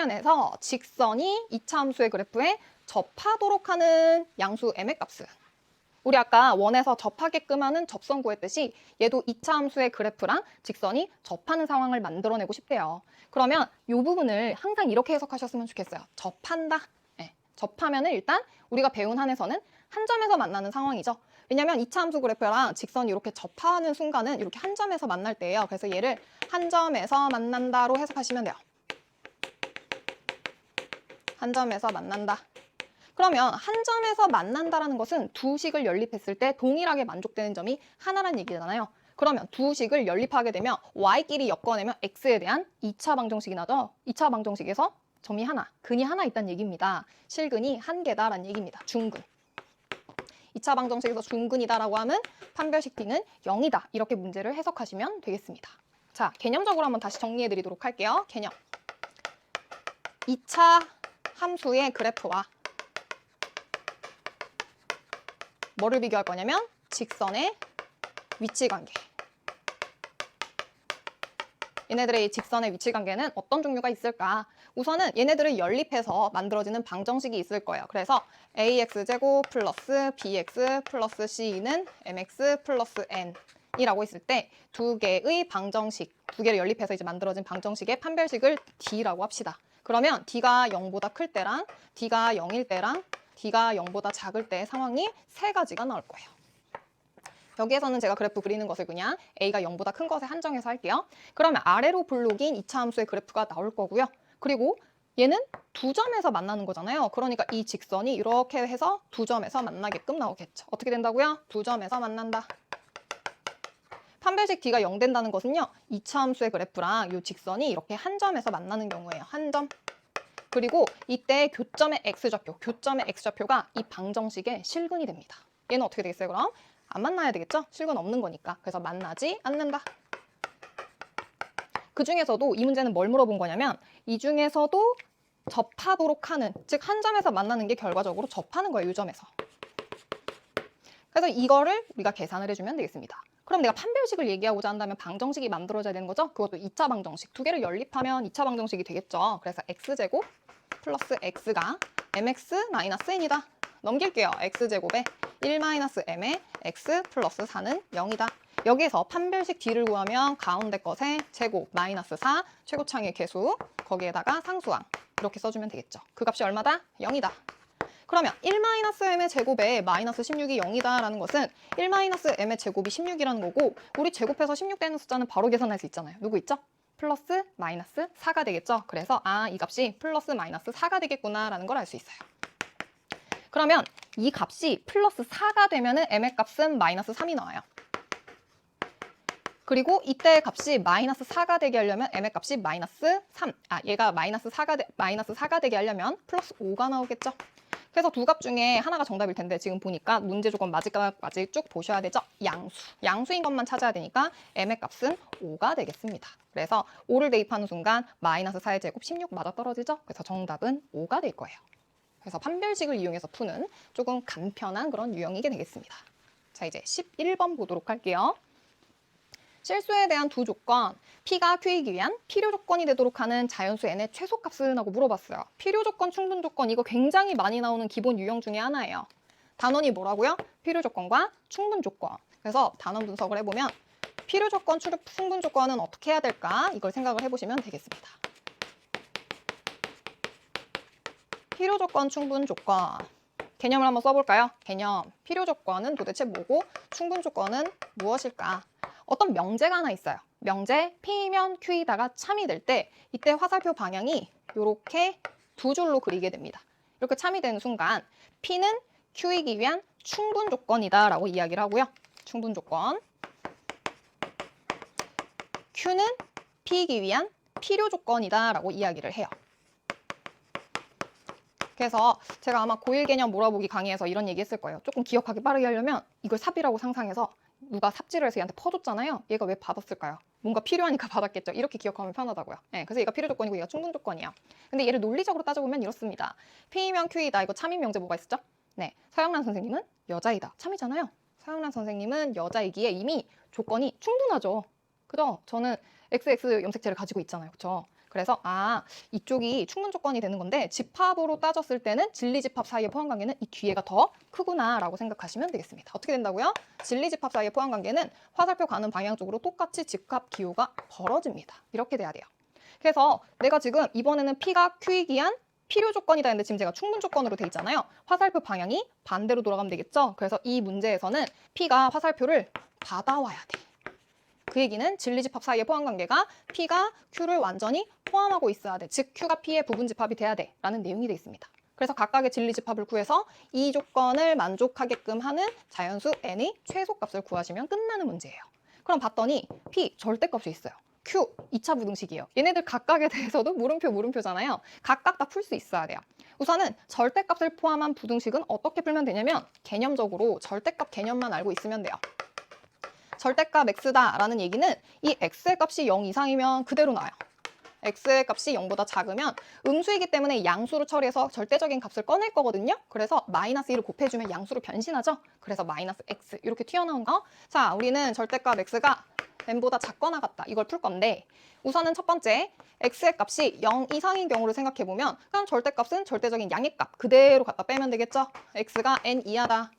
평면에서 직선이 이차 함수의 그래프에 접하도록 하는 양수 m의 값은 우리 아까 원에서 접하게끔 하는 접선 구했듯이 얘도 이차 함수의 그래프랑 직선이 접하는 상황을 만들어내고 싶대요. 그러면 이 부분을 항상 이렇게 해석하셨으면 좋겠어요. 접한다. 예, 접하면 은 일단 우리가 배운 한에서는 한 점에서 만나는 상황이죠. 왜냐면 이차 함수 그래프랑 직선이 이렇게 접하는 순간은 이렇게 한 점에서 만날 때예요. 그래서 얘를 한 점에서 만난다로 해석하시면 돼요. 한 점에서 만난다. 그러면 한 점에서 만난다라는 것은 두 식을 연립했을 때 동일하게 만족되는 점이 하나란 얘기잖아요. 그러면 두 식을 연립하게 되면 y끼리 엮어내면 x에 대한 2차 방정식이 나죠. 2차 방정식에서 점이 하나, 근이 하나 있다는 얘기입니다. 실근이 한 개다라는 얘기입니다. 중근. 2차 방정식에서 중근이다라고 하면 판별식 D는 0이다. 이렇게 문제를 해석하시면 되겠습니다. 자, 개념적으로 한번 다시 정리해 드리도록 할게요. 개념. 2차 함수의 그래프와 뭐를 비교할 거냐면 직선의 위치 관계. 얘네들의 이 직선의 위치 관계는 어떤 종류가 있을까? 우선은 얘네들을 연립해서 만들어지는 방정식이 있을 거예요. 그래서 ax제곱 플러스 bx 플러스 c는 mx 플러스 n이라고 했을 때 두 개의 방정식, 두 개를 연립해서 이제 만들어진 방정식의 판별식을 d라고 합시다. 그러면 d가 0보다 클 때랑 d가 0일 때랑 d가 0보다 작을 때의 상황이 세 가지가 나올 거예요. 여기에서는 제가 그래프 그리는 것을 그냥 a가 0보다 큰 것에 한정해서 할게요. 그러면 아래로 블록인 2차 함수의 그래프가 나올 거고요. 그리고 얘는 두 점에서 만나는 거잖아요. 그러니까 이 직선이 이렇게 해서 두 점에서 만나게끔 나오겠죠. 어떻게 된다고요? 두 점에서 만난다. 판별식 d가 0 된다는 것은요. 2차 함수의 그래프랑 이 직선이 이렇게 한 점에서 만나는 경우예요. 한 점. 그리고 이때 교점의 x좌표, 교점의 x좌표가 이 방정식의 실근이 됩니다. 얘는 어떻게 되겠어요, 그럼? 안 만나야 되겠죠? 실근 없는 거니까. 그래서 만나지 않는다. 그 중에서도 이 문제는 뭘 물어본 거냐면 이 중에서도 접하도록 하는, 즉 한 점에서 만나는 게 결과적으로 접하는 거예요, 이 점에서. 그래서 이거를 우리가 계산을 해주면 되겠습니다. 그럼 내가 판별식을 얘기하고자 한다면 방정식이 만들어져야 되는 거죠? 그것도 2차 방정식. 두 개를 연립하면 2차 방정식이 되겠죠. 그래서 x제곱 플러스 x가 mx-n이다. 넘길게요. x제곱에 1-m의 x 플러스 4는 0이다. 여기에서 판별식 d를 구하면 가운데 것에 제곱 마이너스 4 최고창의 개수 거기에다가 상수항 이렇게 써주면 되겠죠. 그 값이 얼마다? 0이다. 그러면 1-m의 제곱에 마이너스 16이 0이다라는 것은 1-m의 제곱이 16이라는 거고 우리 제곱해서 16 되는 숫자는 바로 계산할 수 있잖아요. 누구 있죠? 플러스 마이너스 4가 되겠죠. 그래서 아, 이 값이 플러스 마이너스 4가 되겠구나라는 걸 알 수 있어요. 그러면 이 값이 플러스 4가 되면은 m의 값은 마이너스 3이 나와요. 그리고 이때 값이 마이너스 4가 되게 하려면 m의 값이 마이너스 3. 아, 얘가 마이너스 4가 되, 마이너스 4가 되게 하려면 플러스 5가 나오겠죠. 그래서 두 값 중에 하나가 정답일 텐데 지금 보니까 문제 조건 맞을까까지 쭉 보셔야 되죠. 양수. 양수인 것만 찾아야 되니까 m의 값은 5가 되겠습니다. 그래서 5를 대입하는 순간 마이너스 4의 제곱 16 맞아 떨어지죠. 그래서 정답은 5가 될 거예요. 그래서 판별식을 이용해서 푸는 조금 간편한 그런 유형이게 되겠습니다. 자, 이제 11번 보도록 할게요. 실수에 대한 두 조건, P가 Q이기 위한 필요 조건이 되도록 하는 자연수 n의 최소값은 하고 물어봤어요. 필요 조건, 충분 조건 이거 굉장히 많이 나오는 기본 유형 중에 하나예요. 단원이 뭐라고요? 필요 조건과 충분 조건. 그래서 단원 분석을 해보면 필요 조건, 충분 조건은 어떻게 해야 될까? 이걸 생각을 해보시면 되겠습니다. 필요 조건, 충분 조건. 개념을 한번 써볼까요? 개념. 필요 조건은 도대체 뭐고 충분 조건은 무엇일까? 어떤 명제가 하나 있어요. 명제 P면 Q이다가 참이 될 때 이때 화살표 방향이 이렇게 두 줄로 그리게 됩니다. 이렇게 참이 되는 순간 P는 Q이기 위한 충분 조건이다 라고 이야기를 하고요. 충분 조건. Q는 P이기 위한 필요 조건이다 라고 이야기를 해요. 그래서 제가 아마 고1 개념 몰아보기 강의에서 이런 얘기 했을 거예요. 조금 기억하기 빠르게 하려면 이걸 삽이라고 상상해서 누가 삽질을 해서 얘한테 퍼줬잖아요. 얘가 왜 받았을까요? 뭔가 필요하니까 받았겠죠. 이렇게 기억하면 편하다고요. 네, 그래서 얘가 필요 조건이고 얘가 충분 조건이에요. 근데 얘를 논리적으로 따져보면 이렇습니다. P면 Q이다. 이거 참인 명제 뭐가 있었죠? 네, 서영란 선생님은 여자이다. 참이잖아요. 서영란 선생님은 여자이기에 이미 조건이 충분하죠. 그죠? 저는 XX 염색체를 가지고 있잖아요. 그죠? 그래서 아 이쪽이 충분 조건이 되는 건데 집합으로 따졌을 때는 진리 집합 사이의 포함 관계는 이 뒤에가 더 크구나라고 생각하시면 되겠습니다. 어떻게 된다고요? 진리 집합 사이의 포함 관계는 화살표 가는 방향 쪽으로 똑같이 집합 기호가 벌어집니다. 이렇게 돼야 돼요. 그래서 내가 지금 이번에는 P가 Q이기한 필요 조건이다 했는데 지금 제가 충분 조건으로 돼 있잖아요. 화살표 방향이 반대로 돌아가면 되겠죠. 그래서 이 문제에서는 P가 화살표를 받아와야 돼. 그 얘기는 진리집합 사이의 포함관계가 P가 Q를 완전히 포함하고 있어야 돼. 즉 Q가 P의 부분집합이 돼야 돼. 라는 내용이 되어 있습니다. 그래서 각각의 진리집합을 구해서 이 조건을 만족하게끔 하는 자연수 n의 최소값을 구하시면 끝나는 문제예요. 그럼 봤더니 P 절대값이 있어요. Q 2차 부등식이에요. 얘네들 각각에 대해서도 물음표 물음표잖아요. 각각 다 풀 수 있어야 돼요. 우선은 절대값을 포함한 부등식은 어떻게 풀면 되냐면 개념적으로 절대값 개념만 알고 있으면 돼요. 절대값 x다라는 얘기는 이 x의 값이 0 이상이면 그대로 나와요. x의 값이 0보다 작으면 음수이기 때문에 양수로 처리해서 절대적인 값을 꺼낼 거거든요. 그래서 마이너스 1을 곱해주면 양수로 변신하죠. 그래서 마이너스 x 이렇게 튀어나온 거. 자, 우리는 절대값 x가 n보다 작거나 같다. 이걸 풀 건데 우선은 첫 번째 x의 값이 0 이상인 경우를 생각해 보면 그럼 절대값은 절대적인 양의 값 그대로 갖다 빼면 되겠죠. x가 n 이하다.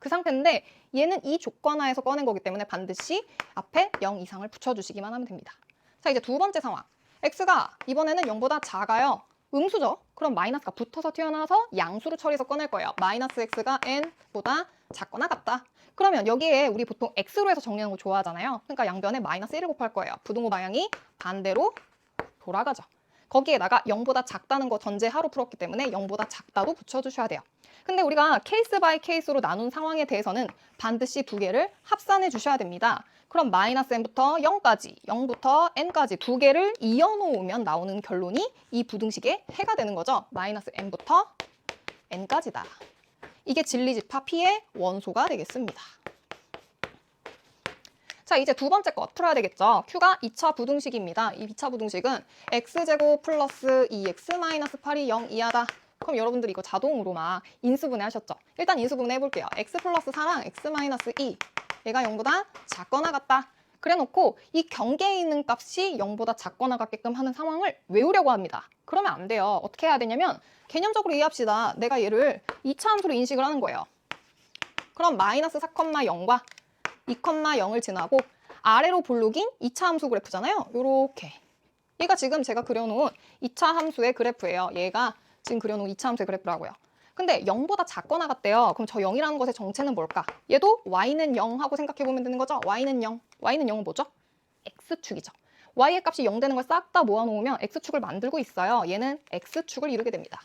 그 상태인데 얘는 이 조건하에서 꺼낸 거기 때문에 반드시 앞에 0 이상을 붙여주시기만 하면 됩니다. 자 이제 두 번째 상황. x가 이번에는 0보다 작아요. 음수죠? 그럼 마이너스가 붙어서 튀어나와서 양수로 처리해서 꺼낼 거예요. 마이너스 x가 n보다 작거나 같다. 그러면 여기에 우리 보통 x로 해서 정리하는 거 좋아하잖아요. 그러니까 양변에 마이너스 1을 곱할 거예요. 부등호 방향이 반대로 돌아가죠. 거기에다가 0보다 작다는 거 전제하로 풀었기 때문에 0보다 작다도 붙여주셔야 돼요. 근데 우리가 케이스 바이 케이스로 나눈 상황에 대해서는 반드시 두 개를 합산해 주셔야 됩니다. 그럼 마이너스 n부터 0까지, 0부터 n까지 두 개를 이어놓으면 나오는 결론이 이 부등식의 해가 되는 거죠. 마이너스 n부터 n까지다. 이게 진리집합 P의 원소가 되겠습니다. 자, 이제 두 번째 거 풀어야 되겠죠. Q가 2차 부등식입니다. 이 2차 부등식은 x제곱 플러스 2x 마이너스 8이 0 이하다. 그럼 여러분들이 이거 자동으로 막 인수분해 하셨죠? 일단 인수분해 해볼게요. x 플러스 4랑 x 마이너스 2. 얘가 0보다 작거나 같다. 그래 놓고 이 경계에 있는 값이 0보다 작거나 같게끔 하는 상황을 외우려고 합니다. 그러면 안 돼요. 어떻게 해야 되냐면 개념적으로 이해합시다. 내가 얘를 2차 함수로 인식을 하는 거예요. 그럼 마이너스 4,0과 2,0을 지나고 아래로 볼록인 2차 함수 그래프잖아요. 요렇게. 얘가 지금 제가 그려놓은 2차 함수의 그래프예요. 얘가 지금 그려놓은 2차 함수의 그래프라고요. 근데 0보다 작거나 같대요. 그럼 저 0이라는 것의 정체는 뭘까? 얘도 y는 0 하고 생각해보면 되는 거죠? y는 0. y는 0은 뭐죠? x축이죠. y의 값이 0 되는 걸 싹 다 모아놓으면 x축을 만들고 있어요. 얘는 x축을 이루게 됩니다.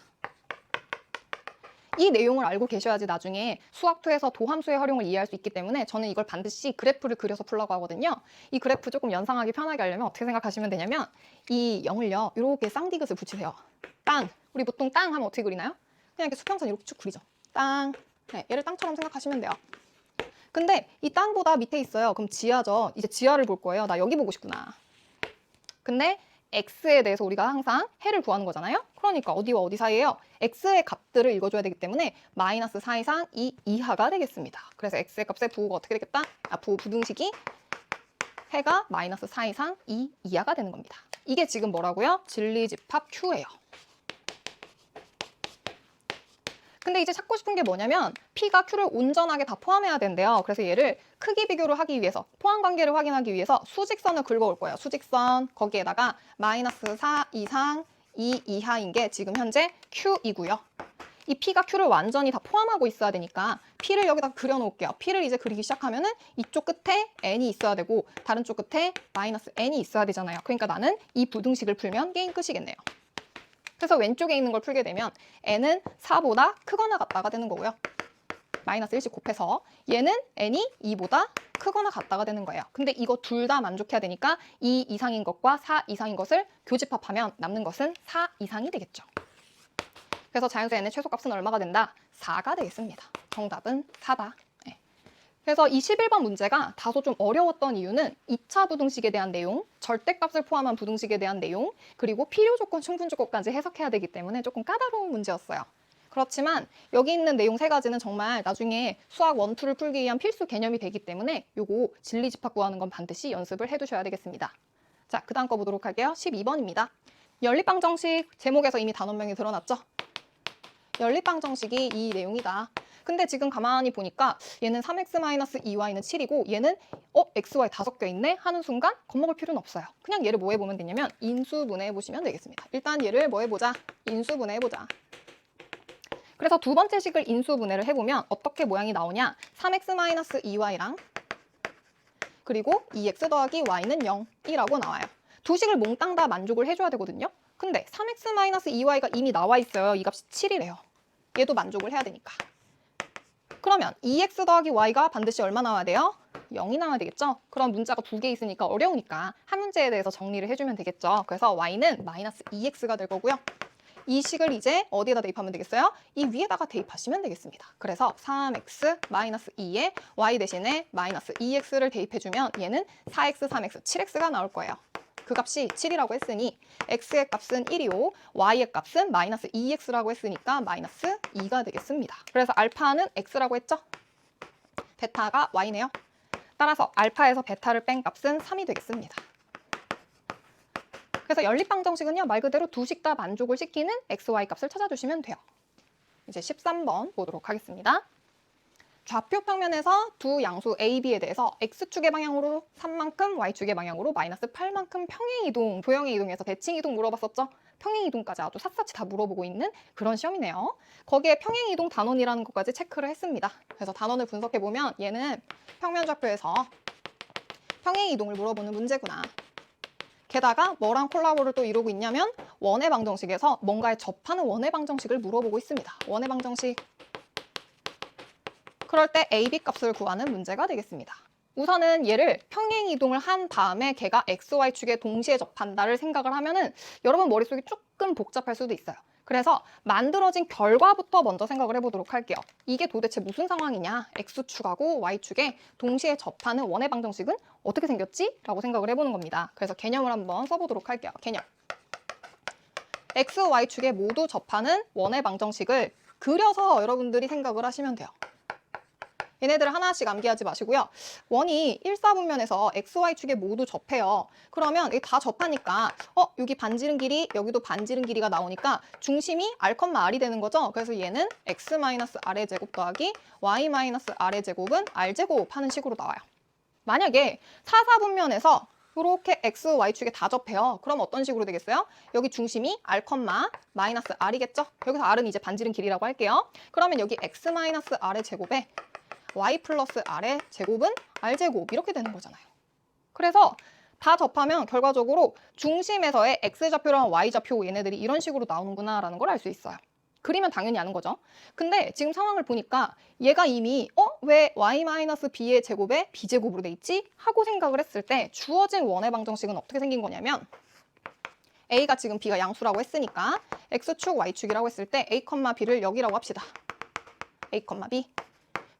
이 내용을 알고 계셔야지 나중에 수학투에서 도함수의 활용을 이해할 수 있기 때문에 저는 이걸 반드시 그래프를 그려서 풀라고 하거든요. 이 그래프 조금 연상하기 편하게 하려면 어떻게 생각하시면 되냐면 이 0을요. 이렇게 쌍디귿을 붙이세요. 땅. 우리 보통 땅 하면 어떻게 그리나요? 그냥 이렇게 수평선 이렇게 쭉 그리죠. 땅. 네, 얘를 땅처럼 생각하시면 돼요. 근데 이 땅보다 밑에 있어요. 그럼 지하죠. 이제 지하를 볼 거예요. 나 여기 보고 싶구나. 근데 x에 대해서 우리가 항상 해를 구하는 거잖아요. 그러니까 어디와 어디 사이에요? x의 값들을 읽어줘야 되기 때문에 마이너스 4 이상 2 이하가 되겠습니다. 그래서 x의 값의 부호가 어떻게 되겠다? 아, 부호 부등식이 해가 마이너스 4 이상 2 이하가 되는 겁니다. 이게 지금 뭐라고요? 진리집합 Q예요. 근데 이제 찾고 싶은 게 뭐냐면 P가 Q를 온전하게 다 포함해야 된대요. 그래서 얘를 크기 비교를 하기 위해서 포함 관계를 확인하기 위해서 수직선을 긁어올 거예요. 수직선 거기에다가 마이너스 4 이상 2 이하인 게 지금 현재 Q이고요. 이 P가 Q를 완전히 다 포함하고 있어야 되니까 P를 여기다 그려놓을게요. P를 이제 그리기 시작하면은 이쪽 끝에 N이 있어야 되고 다른 쪽 끝에 마이너스 N이 있어야 되잖아요. 그러니까 나는 이 부등식을 풀면 게임 끝이겠네요. 그래서 왼쪽에 있는 걸 풀게 되면 n은 4보다 크거나 같다가 되는 거고요. 마이너스 1씩 곱해서 얘는 n이 2보다 크거나 같다가 되는 거예요. 근데 이거 둘 다 만족해야 되니까 2 이상인 것과 4 이상인 것을 교집합하면 남는 것은 4 이상이 되겠죠. 그래서 자연수 n의 최소값은 얼마가 된다? 4가 되겠습니다. 정답은 4다. 네. 그래서 이 11번 문제가 다소 좀 어려웠던 이유는 2차 부등식에 대한 내용, 절대값을 포함한 부등식에 대한 내용, 그리고 필요 조건, 충분 조건까지 해석해야 되기 때문에 조금 까다로운 문제였어요. 그렇지만 여기 있는 내용 세 가지는 정말 나중에 수학 원투를 풀기 위한 필수 개념이 되기 때문에 요거 진리 집합 구하는 건 반드시 연습을 해 두셔야 되겠습니다. 자, 그 다음 거 보도록 할게요. 12번입니다. 연립방 정식 제목에서 이미 단원명이 드러났죠? 연립방 정식이 이 내용이다. 근데 지금 가만히 보니까 얘는 3x-2y는 7이고 얘는 어? xy 다 섞여 있네? 하는 순간 겁먹을 필요는 없어요. 그냥 얘를 뭐 해보면 되냐면 인수분해 해보시면 되겠습니다. 일단 얘를 뭐 해보자? 인수분해 해보자. 그래서 두 번째 식을 인수분해를 해보면 어떻게 모양이 나오냐? 3x-2y랑 그리고 2x 더하기 y는 0이라고 나와요. 두 식을 몽땅 다 만족을 해줘야 되거든요. 근데 3x-2y가 이미 나와 있어요. 이 값이 7이래요. 얘도 만족을 해야 되니까. 그러면 2x 더하기 y가 반드시 얼마 나와야 돼요? 0이 나와야 되겠죠? 그럼 문자가 두 개 있으니까 어려우니까 한 문제에 대해서 정리를 해주면 되겠죠. 그래서 y는 마이너스 2x가 될 거고요. 이 식을 이제 어디에다 대입하면 되겠어요? 이 위에다가 대입하시면 되겠습니다. 그래서 3x 마이너스 2에 y 대신에 마이너스 2x를 대입해주면 얘는 4x, 3x, 7x가 나올 거예요. 그 값이 7이라고 했으니 x의 값은 1이요. y의 값은 마이너스 2x라고 했으니까 마이너스 2가 되겠습니다. 그래서 알파는 x라고 했죠? 베타가 y네요. 따라서 알파에서 베타를 뺀 값은 3이 되겠습니다. 그래서 연립방정식은요 말 그대로 두 식 다 만족을 시키는 x, y 값을 찾아주시면 돼요. 이제 13번 보도록 하겠습니다. 좌표 평면에서 두 양수 A, B에 대해서 X축의 방향으로 3만큼, Y축의 방향으로 마이너스 8만큼 평행 이동, 도형의 이동에서 대칭 이동 물어봤었죠? 평행 이동까지 아주 샅샅이 다 물어보고 있는 그런 시험이네요. 거기에 평행 이동 단원이라는 것까지 체크를 했습니다. 그래서 단원을 분석해 보면 얘는 평면 좌표에서 평행 이동을 물어보는 문제구나. 게다가 뭐랑 콜라보를 또 이루고 있냐면 원의 방정식에서 뭔가에 접하는 원의 방정식을 물어보고 있습니다. 원의 방정식 그럴 때 AB 값을 구하는 문제가 되겠습니다. 우선은 얘를 평행 이동을 한 다음에 걔가 XY축에 동시에 접한다를 생각을 하면은 여러분 머릿속이 조금 복잡할 수도 있어요. 그래서 만들어진 결과부터 먼저 생각을 해보도록 할게요. 이게 도대체 무슨 상황이냐? X축하고 Y축에 동시에 접하는 원의 방정식은 어떻게 생겼지? 라고 생각을 해보는 겁니다. 그래서 개념을 한번 써보도록 할게요. 개념. X, Y축에 모두 접하는 원의 방정식을 그려서 여러분들이 생각을 하시면 돼요. 얘네들을 하나씩 암기하지 마시고요. 원이 1, 4분면에서 x, y 축에 모두 접해요. 그러면 이게 다 접하니까 어 여기 반지름 길이 여기도 반지름 길이가 나오니까 중심이 r, r이 되는 거죠. 그래서 얘는 x r의 제곱 더하기 y r의 제곱은 r제곱 하는 식으로 나와요. 만약에 4, 4분면에서 이렇게 x, y 축에 다 접해요. 그럼 어떤 식으로 되겠어요? 여기 중심이 r, 마이너스 r이겠죠? 여기서 r은 이제 반지름 길이라고 할게요. 그러면 여기 x 마이너스 r의 제곱에 y 플러스 r의 제곱은 r제곱 이렇게 되는 거잖아요. 그래서 다 접하면 결과적으로 중심에서의 x좌표랑 y좌표 얘네들이 이런 식으로 나오는구나라는 걸 알 수 있어요. 그리면 당연히 아는 거죠. 근데 지금 상황을 보니까 얘가 이미 어? 왜 y-b의 제곱에 b제곱으로 돼 있지? 하고 생각을 했을 때 주어진 원의 방정식은 어떻게 생긴 거냐면 a가 지금 b가 양수라고 했으니까 x축, y축이라고 했을 때 a, b를 여기라고 합시다. a, b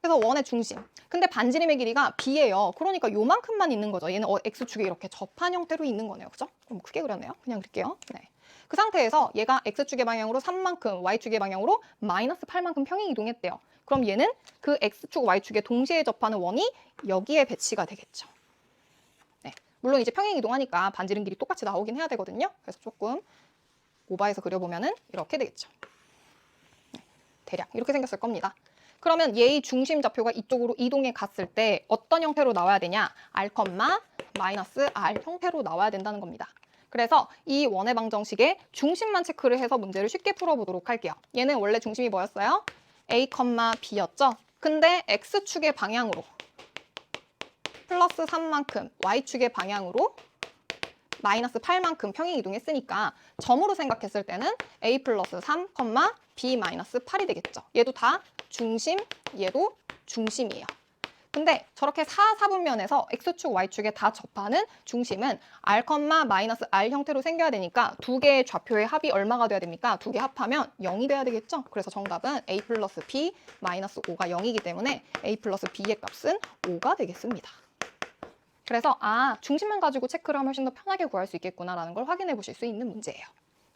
그래서 원의 중심. 근데 반지름의 길이가 b예요. 그러니까 요만큼만 있는 거죠. 얘는 어, x축에 이렇게 접한 형태로 있는 거네요. 그죠? 좀 크게 그렸네요. 그냥 그릴게요. 네. 그 상태에서 얘가 x축의 방향으로 3만큼, y축의 방향으로 마이너스 8만큼 평행 이동했대요. 그럼 얘는 그 x축, y축에 동시에 접하는 원이 여기에 배치가 되겠죠. 네. 물론 이제 평행 이동하니까 반지름 길이 똑같이 나오긴 해야 되거든요. 그래서 조금 오바해서 그려보면은 이렇게 되겠죠. 네. 대략 이렇게 생겼을 겁니다. 그러면 얘의 중심 좌표가 이쪽으로 이동해 갔을 때 어떤 형태로 나와야 되냐? r, 마이너스 r 형태로 나와야 된다는 겁니다. 그래서 이 원의 방정식의 중심만 체크를 해서 문제를 쉽게 풀어보도록 할게요. 얘는 원래 중심이 뭐였어요? a, b였죠? 근데 x축의 방향으로 플러스 3만큼 y축의 방향으로 마이너스 8만큼 평행 이동했으니까 점으로 생각했을 때는 a 플러스 3, b 마이너스 8이 되겠죠. 얘도 다 중심, 얘도 중심이에요. 근데 저렇게 4, 4분면에서 x축, y축에 다 접하는 중심은 r, 마이너스 r 형태로 생겨야 되니까 두 개의 좌표의 합이 얼마가 돼야 됩니까? 두 개 합하면 0이 돼야 되겠죠? 그래서 정답은 a 플러스 b 마이너스 5가 0이기 때문에 a 플러스 b의 값은 5가 되겠습니다. 그래서 아 중심만 가지고 체크를 하면 훨씬 더 편하게 구할 수 있겠구나라는 걸 확인해 보실 수 있는 문제예요.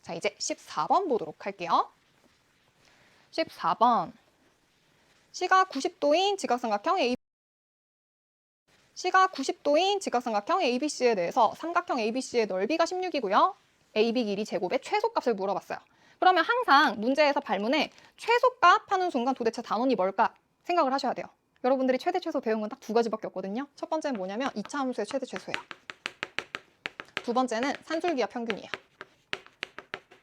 자 이제 14번 보도록 할게요. 14번 시각 90도인 지각삼각형 A 시각 90도인 지각삼각형 ABC에 대해서 삼각형 ABC의 넓이가 16이고요. AB 길이 제곱의 최소값을 물어봤어요. 그러면 항상 문제에서 발문에 최소값 하는 순간 도대체 단원이 뭘까 생각을 하셔야 돼요. 여러분들이 최대 최소 배운 건 딱 두 가지밖에 없거든요. 첫 번째는 뭐냐면 2차 함수의 최대 최소예요. 두 번째는 산술기하 평균이에요.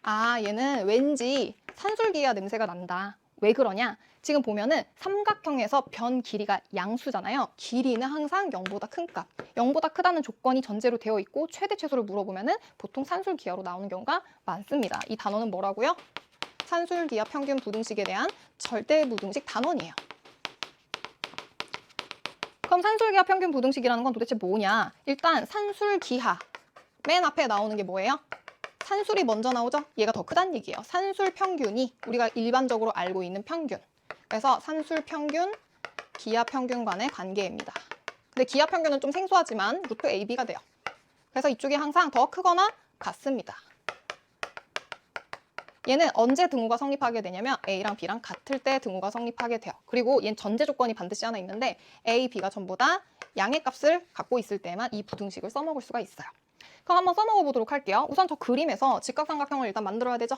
아, 얘는 왠지 산술기하 냄새가 난다. 왜 그러냐? 지금 보면은 삼각형에서 변 길이가 양수잖아요. 길이는 항상 0보다 큰 값. 0보다 크다는 조건이 전제로 되어 있고 최대 최소를 물어보면은 보통 산술 기하로 나오는 경우가 많습니다. 이 단어는 뭐라고요? 산술 기하 평균 부등식에 대한 절대 부등식 단원이에요. 그럼 산술 기하 평균 부등식이라는 건 도대체 뭐냐? 일단 산술 기하 맨 앞에 나오는 게 뭐예요? 산술이 먼저 나오죠? 얘가 더 크다는 얘기예요. 산술 평균이 우리가 일반적으로 알고 있는 평균. 그래서 산술 평균, 기하 평균 간의 관계입니다. 근데 기하 평균은 좀 생소하지만 루트 AB가 돼요. 그래서 이쪽이 항상 더 크거나 같습니다. 얘는 언제 등호가 성립하게 되냐면 A랑 B랑 같을 때 등호가 성립하게 돼요. 그리고 얘는 전제 조건이 반드시 하나 있는데 A, B가 전부 다 양의 값을 갖고 있을 때만 이 부등식을 써먹을 수가 있어요. 그럼 한번 써먹어 보도록 할게요. 우선 저 그림에서 직각삼각형을 일단 만들어야 되죠.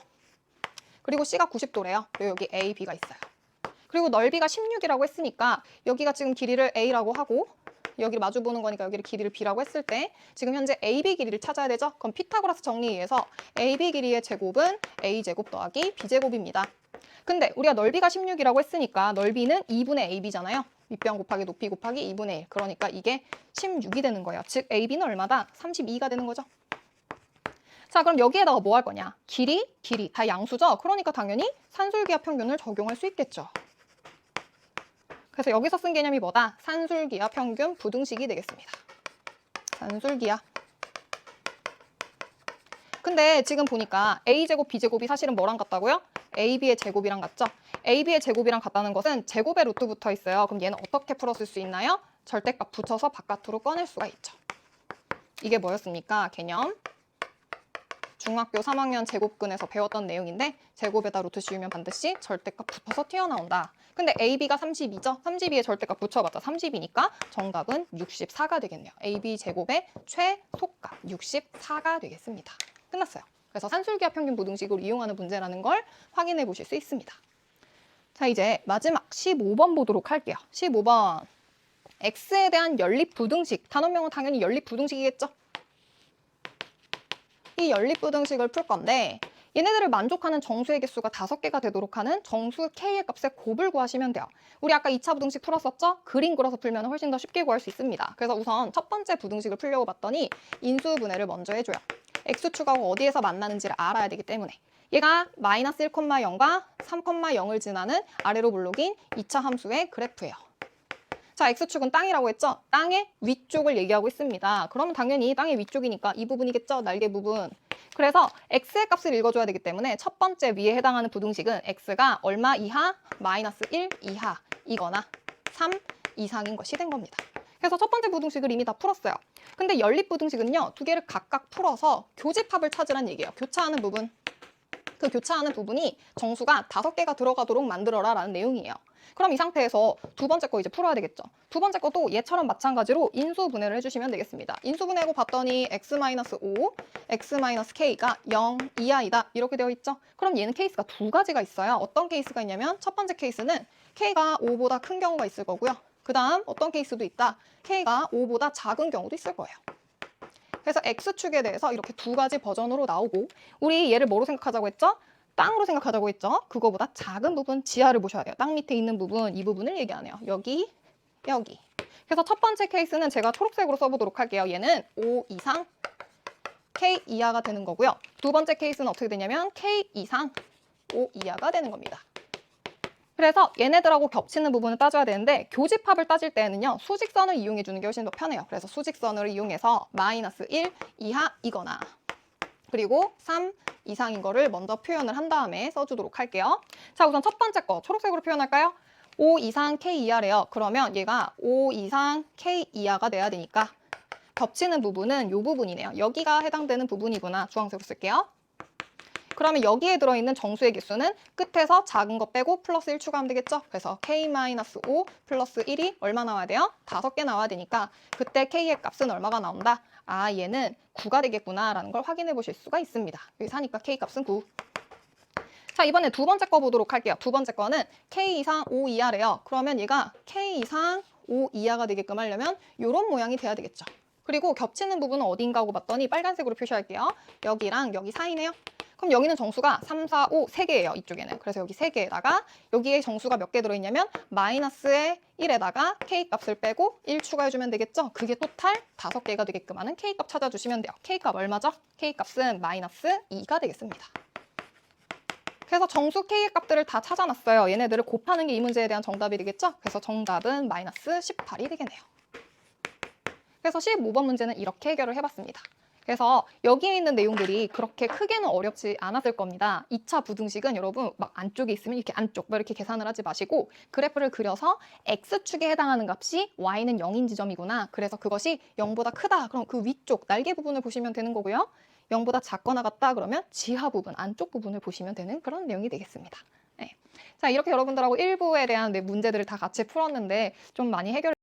그리고 C가 90도래요. 그리고 여기 A, B가 있어요. 그리고 넓이가 16이라고 했으니까 여기가 지금 길이를 A라고 하고 여기를 마주 보는 거니까 여기를 길이를 B라고 했을 때 지금 현재 AB 길이를 찾아야 되죠. 그럼 피타고라스 정리에 의해서 AB 길이의 제곱은 A제곱 더하기 B제곱입니다. 근데 우리가 넓이가 16이라고 했으니까 넓이는 2분의 AB잖아요. 밑변 곱하기 높이 곱하기 2분의 1. 그러니까 이게 16이 되는 거예요. 즉 AB는 얼마다? 32가 되는 거죠. 자 그럼 여기에다가 뭐 할 거냐? 길이, 길이 다 양수죠? 그러니까 당연히 산술기하 평균을 적용할 수 있겠죠. 그래서 여기서 쓴 개념이 뭐다? 산술기하 평균 부등식이 되겠습니다. 산술기하. 근데 지금 보니까 a제곱, b제곱이 사실은 뭐랑 같다고요? ab의 제곱이랑 같죠? Ab의 제곱이랑 같다는 것은 제곱의 루트 붙어 있어요. 그럼 얘는 어떻게 풀었을 수 있나요? 절대값 붙여서 바깥으로 꺼낼 수가 있죠. 이게 뭐였습니까? 개념. 중학교 3학년 제곱근에서 배웠던 내용인데 제곱에다 루트 씌우면 반드시 절대값 붙어서 튀어나온다. 근데 AB가 32죠? 32에 절대값 붙여봤자 30이니까 정답은 64가 되겠네요. AB 제곱의 최소값 64가 되겠습니다. 끝났어요. 그래서 산술기하 평균 부등식을 이용하는 문제라는 걸 확인해 보실 수 있습니다. 자 이제 마지막 15번 보도록 할게요. 15번 x에 대한 연립 부등식 단원명은 당연히 연립 부등식이겠죠? 이 연립부등식을 풀 건데 얘네들을 만족하는 정수의 개수가 다섯 개가 되도록 하는 정수 k의 값의 곱을 구하시면 돼요. 우리 아까 2차 부등식 풀었었죠? 그림 그려서 풀면 훨씬 더 쉽게 구할 수 있습니다. 그래서 우선 첫 번째 부등식을 풀려고 봤더니 인수분해를 먼저 해줘요. x축하고 어디에서 만나는지를 알아야 되기 때문에 얘가 마이너스 1,0과 3,0을 지나는 아래로 블록인 2차 함수의 그래프예요. 자, x축은 땅이라고 했죠? 땅의 위쪽을 얘기하고 있습니다. 그러면 당연히 땅의 위쪽이니까 이 부분이겠죠? 날개 부분. 그래서 x의 값을 읽어줘야 되기 때문에 첫 번째 위에 해당하는 부등식은 x가 얼마 이하? 마이너스 1 이하 이거나 3 이상인 것이 된 겁니다. 그래서 첫 번째 부등식을 이미 다 풀었어요. 근데 연립 부등식은요, 두 개를 각각 풀어서 교집합을 찾으란 얘기예요. 교차하는 부분. 그 교차하는 부분이 정수가 다섯 개가 들어가도록 만들어라 라는 내용이에요. 그럼 이 상태에서 두 번째 거 이제 풀어야 되겠죠. 두 번째 것도 얘처럼 마찬가지로 인수 분해를 해주시면 되겠습니다. 인수 분해하고 봤더니 x-5, x-k가 0 이하이다 이렇게 되어 있죠. 그럼 얘는 케이스가 두 가지가 있어요. 어떤 케이스가 있냐면 첫 번째 케이스는 k가 5보다 큰 경우가 있을 거고요. 그 다음 어떤 케이스도 있다. k가 5보다 작은 경우도 있을 거예요. 그래서 x축에 대해서 이렇게 두 가지 버전으로 나오고 우리 얘를 뭐로 생각하자고 했죠? 땅으로 생각하자고 했죠? 그거보다 작은 부분 지하를 보셔야 돼요. 땅 밑에 있는 부분 이 부분을 얘기하네요. 여기, 여기. 그래서 첫 번째 케이스는 제가 초록색으로 써보도록 할게요. 얘는 5 이상 K 이하가 되는 거고요. 두 번째 케이스는 어떻게 되냐면 K 이상 5 이하가 되는 겁니다. 그래서 얘네들하고 겹치는 부분을 따져야 되는데 교집합을 따질 때는요 수직선을 이용해 주는 게 훨씬 더 편해요. 그래서 수직선을 이용해서 마이너스 1 이하이거나 그리고 3 이상인 거를 먼저 표현을 한 다음에 써주도록 할게요. 자 우선 첫 번째 거 초록색으로 표현할까요? 5 이상 K 이하래요. 그러면 얘가 5 이상 K 이하가 돼야 되니까 겹치는 부분은 이 부분이네요. 여기가 해당되는 부분이구나. 주황색으로 쓸게요. 그러면 여기에 들어있는 정수의 개수는 끝에서 작은 거 빼고 플러스 1 추가하면 되겠죠? 그래서 k-5 플러스 1이 얼마 나와야 돼요? 다섯 개 나와야 되니까 그때 k의 값은 얼마가 나온다? 아 얘는 9가 되겠구나 라는 걸 확인해 보실 수가 있습니다. 여기 사니까 k 값은 9. 자 이번에 두 번째 거 보도록 할게요. 두 번째 거는 k 이상 5 이하래요. 그러면 얘가 k 이상 5 이하가 되게끔 하려면 이런 모양이 돼야 되겠죠. 그리고 겹치는 부분은 어딘가 하고 봤더니 빨간색으로 표시할게요. 여기랑 여기 사이네요. 그럼 여기는 정수가 3, 4, 5, 3개예요. 이쪽에는. 그래서 여기 3개에다가 여기에 정수가 몇 개 들어있냐면 마이너스의 1에다가 k 값을 빼고 1 추가해주면 되겠죠? 그게 토탈 5개가 되게끔 하는 k 값 찾아주시면 돼요. k 값 얼마죠? k 값은 마이너스 2가 되겠습니다. 그래서 정수 k의 값들을 다 찾아놨어요. 얘네들을 곱하는 게 이 문제에 대한 정답이 되겠죠? 그래서 정답은 마이너스 18이 되겠네요. 그래서 15번 문제는 이렇게 해결을 해봤습니다. 그래서 여기에 있는 내용들이 그렇게 크게는 어렵지 않았을 겁니다. 2차 부등식은 여러분 막 안쪽에 있으면 이렇게 안쪽 막 이렇게 계산을 하지 마시고 그래프를 그려서 x축에 해당하는 값이 y는 0인 지점이구나. 그래서 그것이 0보다 크다. 그럼 그 위쪽 날개 부분을 보시면 되는 거고요. 0보다 작거나 같다 그러면 지하 부분, 안쪽 부분을 보시면 되는 그런 내용이 되겠습니다. 네. 자, 이렇게 여러분들하고 1부에 대한 네, 문제들을 다 같이 풀었는데 좀 많이 해결